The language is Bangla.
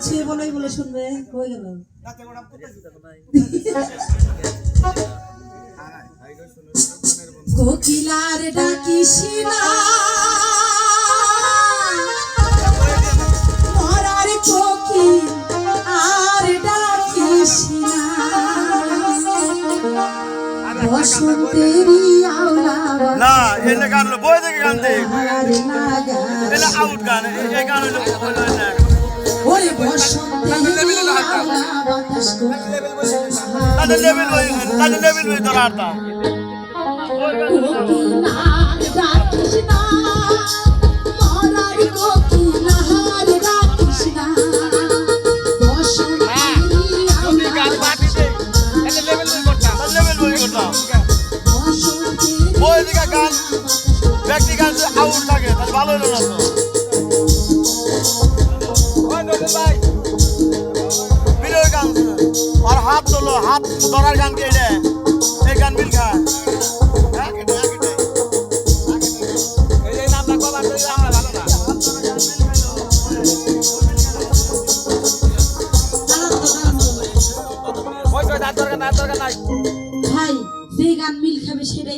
ছুঁয়ে বলেই বলে শুনবে হয়ে গেল? কোকিলার ডাকিস না। মরার কোকিল আর ডাকিস না। বসন্তেরই আওলা না এটা গান বই থেকে গান দেখ এটা আউট গান এই গান হলো তাদের লেভেল ওই তাদের লেভেল ওই ধরা আরতাম কোকিলার ডাকিস না মরার কোকিলার ডাকিস না বসন্তেরই আওলা তাদের লেভেল ওই করতাম বই থেকে গান ব্যক্তি গান আউট থাকে তাহলে ভালো হলো না তো বিরোধী গান, আর হাত তোলো, হাত গান কে এটা এই গান ভাই যে গান মিল খাবে সেটাই।